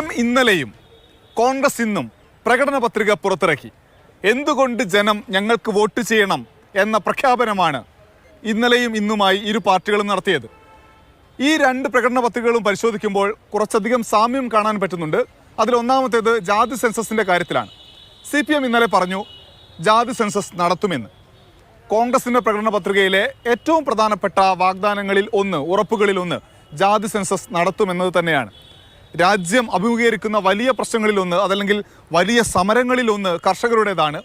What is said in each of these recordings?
M ഇന്നലെയും കോൺഗ്രസ് ഇന്നും പ്രകടന പത്രിക പുറത്തിറക്കി. എന്തുകൊണ്ട് ജനം ഞങ്ങൾക്ക് വോട്ട് ചെയ്യണം എന്ന പ്രഖ്യാപനമാണ് ഇന്നലെയും ഇന്നുമായി ഇരു പാർട്ടികളും നടത്തിയത്. ഈ രണ്ട് പ്രകടന പത്രികകളും പരിശോധിക്കുമ്പോൾ കുറച്ചധികം സാമ്യം കാണാൻ പറ്റുന്നുണ്ട്. അതിലൊന്നാമത്തേത് ജാതി സെൻസസിന്റെ കാര്യത്തിലാണ്. സി പി എം ഇന്നലെ പറഞ്ഞു ജാതി സെൻസസ് നടത്തുമെന്ന്. കോൺഗ്രസിന്റെ പ്രകടന പത്രികയിലെ ഏറ്റവും പ്രധാനപ്പെട്ട വാഗ്ദാനങ്ങളിൽ ഒന്ന് ഉറപ്പുകളിൽ ഒന്ന് ജാതി സെൻസസ് നടത്തുമെന്നത് തന്നെയാണ്. രാജ്യം അഭിമുഖീകരിക്കുന്ന വലിയ പ്രശ്നങ്ങളിലൊന്ന് അതല്ലെങ്കിൽ വലിയ സമരങ്ങളിലൊന്ന് കർഷകരുടേതാണ്.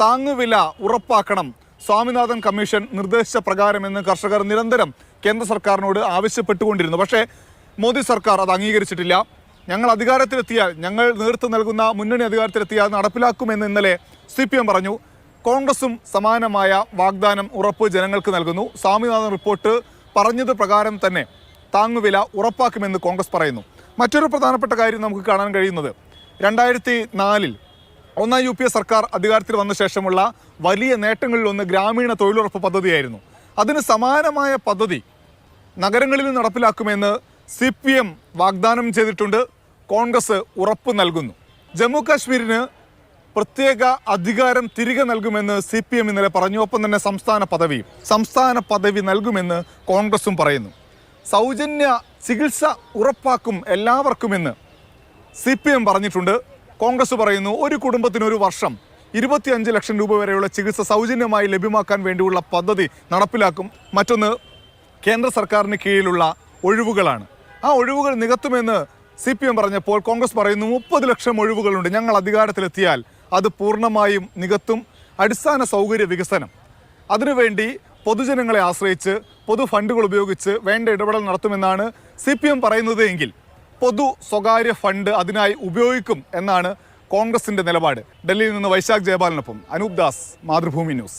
താങ്ങുവില ഉറപ്പാക്കണം. സ്വാമിനാഥൻ കമ്മീഷൻ നിർദ്ദേശിച്ച പ്രകാരമെന്ന് കർഷകർ നിരന്തരം കേന്ദ്ര സർക്കാരിനോട് ആവശ്യപ്പെട്ടുകൊണ്ടിരുന്നു. പക്ഷേ മോദി സർക്കാർ അത് അംഗീകരിച്ചിട്ടില്ല. ഞങ്ങൾ അധികാരത്തിലെത്തിയാൽ ഞങ്ങൾ നേതൃത്വം നൽകുന്ന മുന്നണി അധികാരത്തിലെത്തിയാൽ നടപ്പിലാക്കുമെന്ന് ഇന്നലെ സി പി എം പറഞ്ഞു. കോൺഗ്രസും സമാനമായ വാഗ്ദാനം ഉറപ്പ് ജനങ്ങൾക്ക് നൽകുന്നു. സ്വാമിനാഥൻ റിപ്പോർട്ട് പറഞ്ഞത് പ്രകാരം തന്നെ താങ്ങുവില ഉറപ്പാക്കുമെന്ന് കോൺഗ്രസ് പറയുന്നു. മറ്റൊരു പ്രധാനപ്പെട്ട കാര്യം നമുക്ക് കാണാൻ കഴിയുന്നത്. രണ്ടായിരത്തി നാലിൽ ഒന്നാം യു പി എ സർക്കാർ അധികാരത്തിൽ വന്ന ശേഷമുള്ള വലിയ നേട്ടങ്ങളിലൊന്ന് ഗ്രാമീണ തൊഴിലുറപ്പ് പദ്ധതിയായിരുന്നു. അതിന് സമാനമായ പദ്ധതി നഗരങ്ങളിൽ നടപ്പിലാക്കുമെന്ന് സി പി എം വാഗ്ദാനം ചെയ്തിട്ടുണ്ട്. കോൺഗ്രസ് ഉറപ്പ് നൽകുന്നു. ജമ്മു കാശ്മീരിന് പ്രത്യേക അധികാരം തിരികെ നൽകുമെന്ന് സി പി എം ഇന്നലെ പറഞ്ഞു. ഒപ്പം തന്നെ സംസ്ഥാന പദവിയും സംസ്ഥാന പദവി നൽകുമെന്ന് കോൺഗ്രസും പറയുന്നു. സൗജന്യ ചികിത്സ ഉറപ്പാക്കും എല്ലാവർക്കുമെന്ന് സി പി എം പറഞ്ഞിട്ടുണ്ട്. കോൺഗ്രസ് പറയുന്നു ഒരു കുടുംബത്തിന് ഒരു വർഷം ഇരുപത്തിയഞ്ച് ലക്ഷം രൂപ വരെയുള്ള ചികിത്സ സൗജന്യമായി ലഭ്യമാക്കാൻ വേണ്ടിയുള്ള പദ്ധതി നടപ്പിലാക്കും. മറ്റൊന്ന് കേന്ദ്ര സർക്കാരിന് കീഴിലുള്ള ഒഴിവുകളാണ്. ആ ഒഴിവുകൾ നികത്തുമെന്ന് സി പി എം പറഞ്ഞപ്പോൾ കോൺഗ്രസ് പറയുന്നു മുപ്പത് ലക്ഷം ഒഴിവുകളുണ്ട്. ഞങ്ങൾ അധികാരത്തിലെത്തിയാൽ അത് പൂർണമായും നികത്തും. അടിസ്ഥാന സൗകര്യ വികസനം. അതിനുവേണ്ടി പൊതുജനങ്ങളെ ആശ്രയിച്ച് പൊതു ഫണ്ടുകൾ ഉപയോഗിച്ച് വേണ്ട ഇടപെടൽ നടത്തുമെന്നാണ് സി പി എം പറയുന്നത് എങ്കിൽ പൊതു സ്വകാര്യ ഫണ്ട് അതിനായി ഉപയോഗിക്കും എന്നാണ് കോൺഗ്രസിന്റെ നിലപാട്. ഡൽഹിയിൽ നിന്ന് വൈശാഖ് ജയപാലിനൊപ്പം അനൂപ് ദാസ് മാതൃഭൂമി ന്യൂസ്.